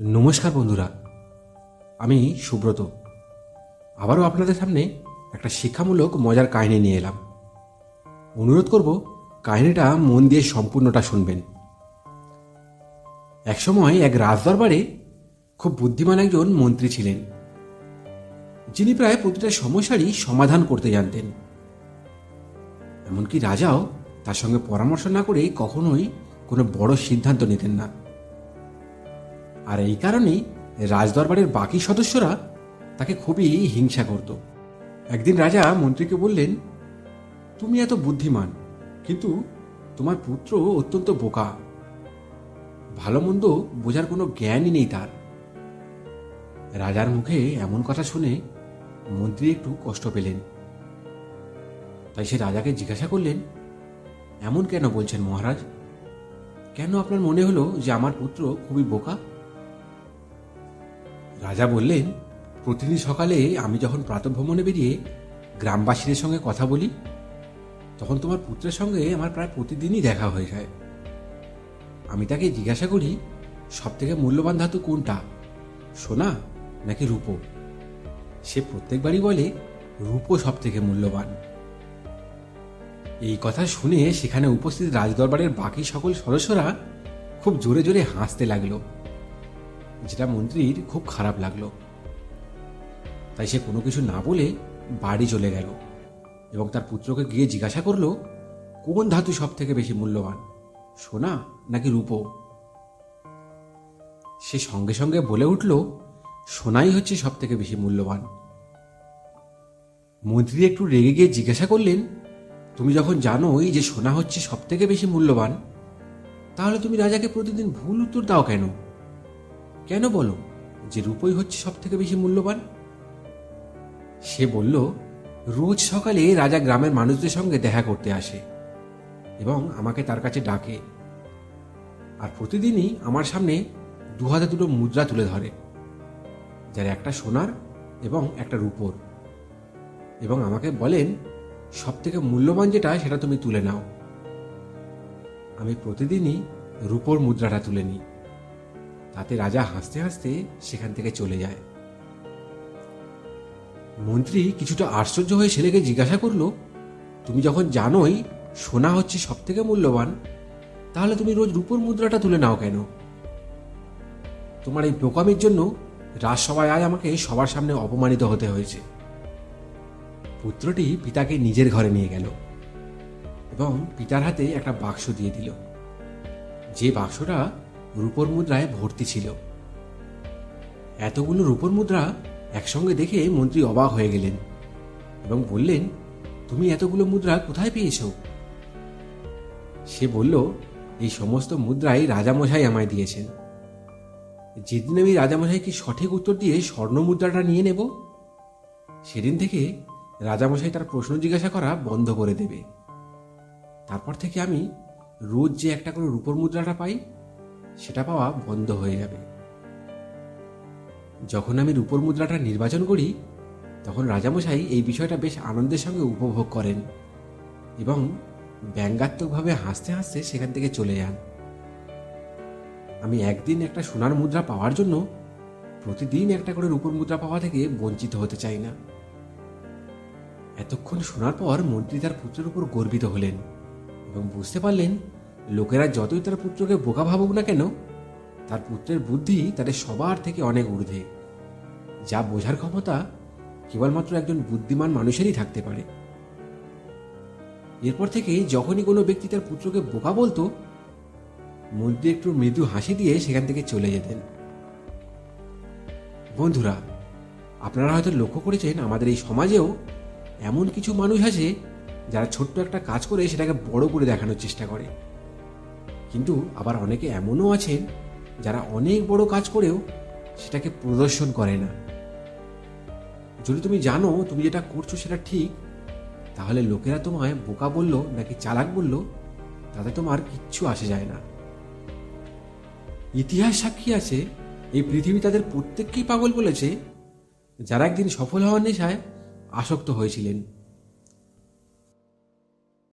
নমস্কার বন্ধুরা, আমি সুব্রত। আবারও আপনাদের সামনে একটা শিক্ষামূলক মজার কাহিনী নিয়ে এলাম। অনুরোধ করব, কাহিনীটা মন দিয়ে সম্পূর্ণটা শুনবেন। একসময় এক রাজদরবারে খুব বুদ্ধিমান একজন মন্ত্রী ছিলেন। যিনি প্রায় প্রতিটা সমস্যারই সমাধান করতে জানতেন। এমনকি রাজাও তার সঙ্গে পরামর্শ না করে কখনোই কোনো বড় সিদ্ধান্ত নিতেন না। আর এই কারণেই রাজদরবারের বাকি সদস্যরা তাকে খুবই হিংসা করত। একদিন রাজা মন্ত্রীকে বললেন, তুমি এত বুদ্ধিমান, কিন্তু তোমার পুত্র অত্যন্ত বোকা। ভালো মন্দ বোঝার কোনো জ্ঞানই নেই তার রাজার মুখে এমন কথা শুনে মন্ত্রী একটু কষ্ট পেলেন। তাই সে রাজাকে জিজ্ঞাসা করলেন, এমন কেন বলছেন মহারাজ? কেন আপনার মনে হলো যে আমার পুত্র খুবই বোকা? রাজা বললেন, প্রতিদিন সকালে আমি যখন প্রাতভ্রমণে বেরিয়ে গ্রামবাসীদের সঙ্গে কথা বলি, তখন তোমার পুত্রের সঙ্গে আমার প্রায় প্রতিদিনই দেখা হয়ে যায়। আমি তাকে জিজ্ঞাসা করি সব থেকে মূল্যবান ধাতু কোনটা, সোনা নাকি রূপো? সে প্রত্যেকবারই বলে, রূপো সব থেকে মূল্যবান। এই কথা শুনে সেখানে উপস্থিত রাজদরবারের বাকি সকল সদস্যরা খুব জোরে জোরে হাসতে লাগল। যেটা মন্ত্রীর খুব খারাপ লাগল। তাই সে কোনো কিছু না বলে বাড়ি চলে গেল এবং তার পুত্রকে গিয়ে জিজ্ঞাসা করল, কোন ধাতু সব থেকে বেশি মূল্যবান, সোনা নাকি রূপো? সে সঙ্গে সঙ্গে বলে উঠল, সোনাই হচ্ছে সব থেকে বেশি মূল্যবান। মন্ত্রী একটু রেগে গিয়ে জিজ্ঞাসা করলেন, তুমি যখন জানোই যে সোনা হচ্ছে সব থেকে বেশি মূল্যবান, তাহলে তুমি রাজাকে প্রতিদিন ভুল উত্তর দাও কেন? কেন বলো যে রূপই হচ্ছে সব থেকে বেশি মূল্যবান? সে বলল, রোজ সকালে রাজা গ্রামের মানুষদের সঙ্গে দেখা করতে আসে এবং আমাকে তার কাছে ডাকে আর প্রতিদিনই আমার সামনে দু হাতে দুটো মুদ্রা তুলে ধরে, যার একটা সোনার এবং একটা রূপোর। এবং আমাকে বলেন সব থেকে মূল্যবান যেটা, সেটা তুমি তুলে নাও। আমি প্রতিদিনই রূপোর মুদ্রাটা তুলে নিই। তাতে রাজা হাসতে হাসতে সেখান থেকে চলে যায়। মন্ত্রী কিছুটা আশ্চর্য হয়ে ছেলেকে জিজ্ঞাসা করল, তুমি যখন জানোই সোনা হচ্ছে সব থেকে মূল্যবান, তাহলে তুমি রোজ রূপোর মুদ্রাটা তুলে নাও কেন? তোমার এই বোকামির জন্য রাজসভায় আজ আমাকে সবার সামনে অপমানিত হতে হয়েছে। পুত্রটি পিতাকে নিজের ঘরে নিয়ে গেল এবং পিতার হাতে একটা বাক্স দিয়ে দিল। যে বাক্সটা রূপর মুদ্রায় ভর্তি ছিল। এতগুলো রূপর মুদ্রা একসঙ্গে দেখে মন্ত্রী অবাক হয়ে গেলেন এবং বললেন, তুমি এতগুলো মুদ্রা কোথায় পেয়েছ? সে বলল, এই সমস্ত মুদ্রাই রাজামশাই আমায় দিয়েছেন। যেদিন আমি রাজামশাইকে সঠিক উত্তর দিয়ে স্বর্ণ মুদ্রাটা নিয়ে নেব, সেদিন থেকে রাজামশাই তার প্রশ্ন জিজ্ঞাসা করা বন্ধ করে দেবে। তারপর থেকে আমি রোজ যে একটা করে রূপর মুদ্রাটা পাই সেটা পাওয়া বন্ধ হয়ে যাবে। যখন আমি রূপর মুদ্রাটা নির্বাচন করি, তখন রাজামশাই এই বিষয়টা বেশ আনন্দের সঙ্গে উপভোগ করেন এবং ব্যঙ্গাত্মকভাবে হাসতে হাসতে সেখান থেকে চলে যান। আমি একদিন একটা সোনার মুদ্রা পাওয়ার জন্য প্রতিদিন একটা করে রূপর মুদ্রা পাওয়া থেকে বঞ্চিত হতে চাই না। এতক্ষণ শোনার পর মন্ত্রী তার পুত্রের উপর গর্বিত হলেন এবং বুঝতে পারলেন লোকেরা যতই তার পুত্রকে বোকা ভাবুক না কেন, তার পুত্রের বুদ্ধি তাদের সবার থেকে অনেক ঊর্ধ্বে। যা বোঝার ক্ষমতা কেবলমাত্র একজন বুদ্ধিমান মানুষেরই থাকতে পারে। এরপর থেকে যখনই কোনো ব্যক্তি তার পুত্রকে বোকা বলতো মন্ত্রী একটু মৃদু হাসি দিয়ে সেখান থেকে চলে যেতেন। বন্ধুরা, আপনারা হয়তো লক্ষ্য করেছেন আমাদের এই সমাজেও এমন কিছু মানুষ আছে যারা ছোট্ট একটা কাজ করে সেটাকে বড় করে দেখানোর চেষ্টা করে। কিন্তু আবার অনেকে এমনও আছেন যারা অনেক বড় কাজ করেও সেটাকে প্রদর্শন করে না। যদি তুমি জানো তুমি যেটা করছ সেটা ঠিক, তাহলে লোকেরা তোমায় বোকা বলল নাকি চালাক বলল, তাতে তোমার কিচ্ছু আসে যায় না। ইতিহাস সাক্ষী আছে, এই পৃথিবী তাদের প্রত্যেককেই পাগল বলেছে। যারা একদিন সফল হওয়ার নেশায় আসক্ত হয়েছিলেন।